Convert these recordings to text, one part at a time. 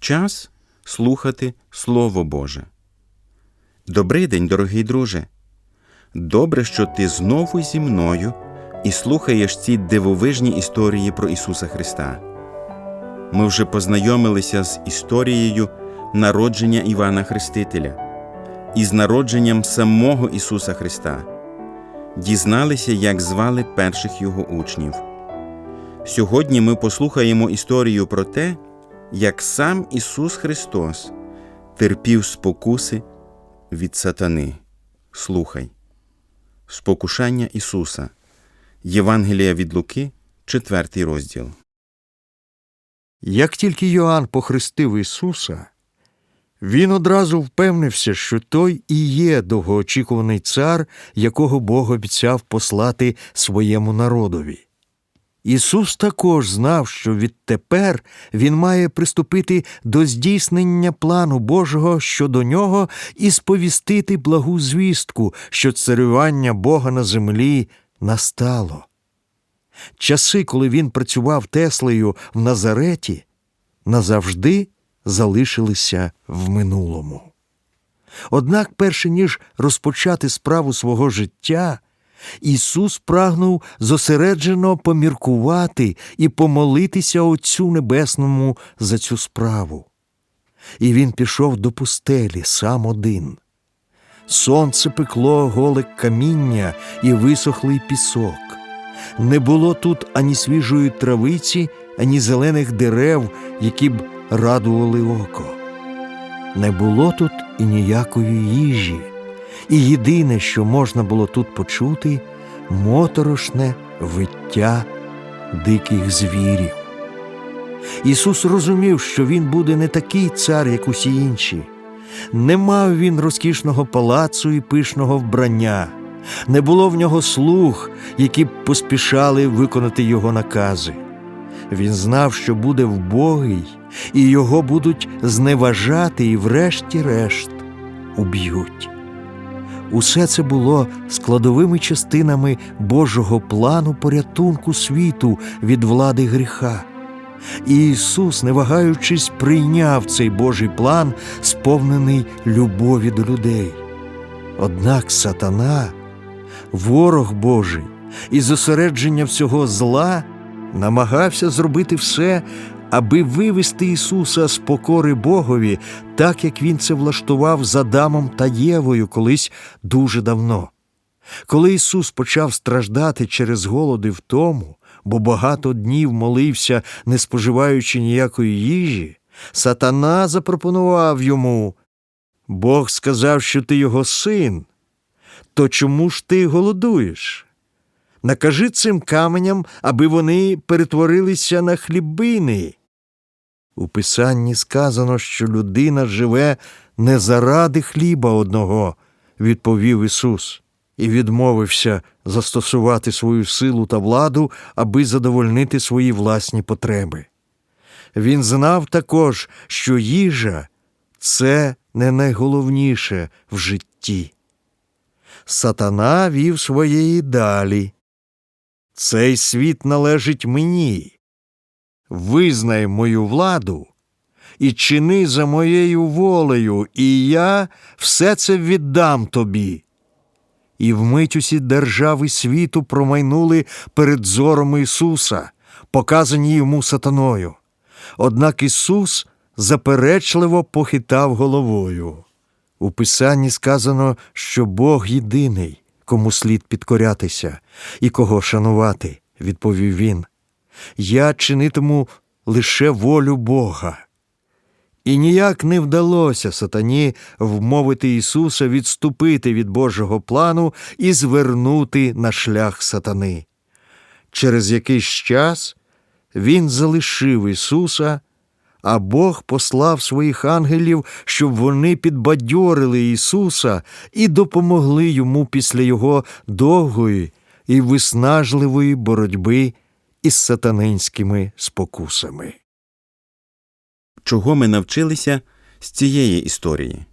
Час слухати Слово Боже. Добрий день, дорогий друже. Добре, що ти знову зі мною і слухаєш ці дивовижні історії про Ісуса Христа. Ми вже познайомилися з історією народження Івана Хрестителя і з народженням самого Ісуса Христа, дізналися, як звали перших його учнів. Сьогодні ми послухаємо історію про те, як сам Ісус Христос терпів спокуси від сатани. Слухай. Спокушання Ісуса. Євангелія від Луки, 4 розділ. Як тільки Йоанн похрестив Ісуса, він одразу впевнився, що той і є довгоочікуваний цар, якого Бог обіцяв послати своєму народові. Ісус також знав, що відтепер він має приступити до здійснення плану Божого щодо нього і сповістити благу звістку, що царювання Бога на землі настало. Часи, коли він працював Теслею в Назареті, назавжди залишилися в минулому. Однак, перше ніж розпочати справу свого життя, Ісус прагнув зосереджено поміркувати і помолитися Отцю Небесному за цю справу. І він пішов до пустелі сам один. Сонце пекло голе каміння і висохлий пісок. Не було тут ані свіжої травиці, ані зелених дерев, які б радували око. Не було тут і ніякої їжі, і єдине, що можна було тут почути, моторошне виття диких звірів. Ісус розумів, що Він буде не такий цар, як усі інші. Не мав він розкішного палацу і пишного вбрання, не було в нього слуг, які б поспішали виконати його накази. Він знав, що буде вбогий, і його будуть зневажати і, врешті-решт, уб'ють. Усе це було складовими частинами Божого плану порятунку світу від влади гріха. І Ісус, не вагаючись, прийняв цей Божий план, сповнений любові до людей. Однак сатана, ворог Божий і зосередження всього зла намагався зробити все, аби вивести Ісуса з покори Богові, так як Він це влаштував з Адамом та Євою колись дуже давно. Коли Ісус почав страждати через голод і втому, бо багато днів молився, не споживаючи ніякої їжі, сатана запропонував йому Бог сказав, що ти його син. То чому ж ти голодуєш? Накажи цим каменям, аби вони перетворилися на хлібини. У Писанні сказано, що людина живе не заради хліба одного, відповів Ісус, і відмовився застосувати свою силу та владу, аби задовольнити свої власні потреби. Він знав також, що їжа це не найголовніше в житті. Сатана вів своєї далі. Цей світ належить мені. Визнай мою владу і чини за моєю волею, і я все це віддам тобі. І вмить усі держави світу промайнули перед зором Ісуса, показані йому сатаною. Однак Ісус заперечливо похитав головою. У Писанні сказано, що Бог єдиний, кому слід підкорятися і кого шанувати, відповів він. Я чинитиму лише волю Бога. І ніяк не вдалося сатані вмовити Ісуса відступити від Божого плану і звернути на шлях сатани. Через якийсь час Він залишив Ісуса, а Бог послав своїх ангелів, щоб вони підбадьорили Ісуса і допомогли йому після Його довгої і виснажливої боротьби із сатанинськими спокусами. Чого ми навчилися з цієї історії?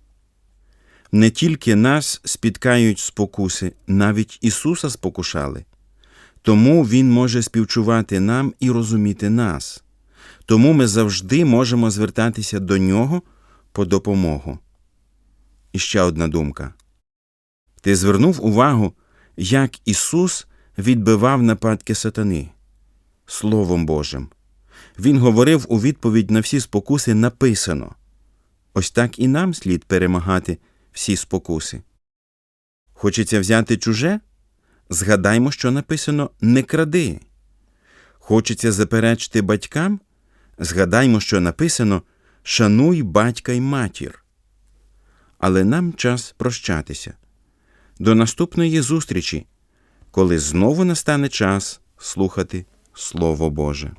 Не тільки нас спіткають спокуси, навіть Ісуса спокушали. Тому Він може співчувати нам і розуміти нас. тому ми завжди можемо звертатися до нього по допомогу. І ще одна думка. Ти звернув увагу, як Ісус відбивав нападки сатани Словом Божим. Він говорив у відповідь на всі спокуси написано. Ось так і нам слід перемагати всі спокуси. Хочеться взяти чуже? Згадаймо, що написано не кради. Хочеться заперечити батькам? Згадаймо, що написано Шануй батька й матір. Але нам час прощатися. До наступної зустрічі, коли знову настане час слухати Слово Боже.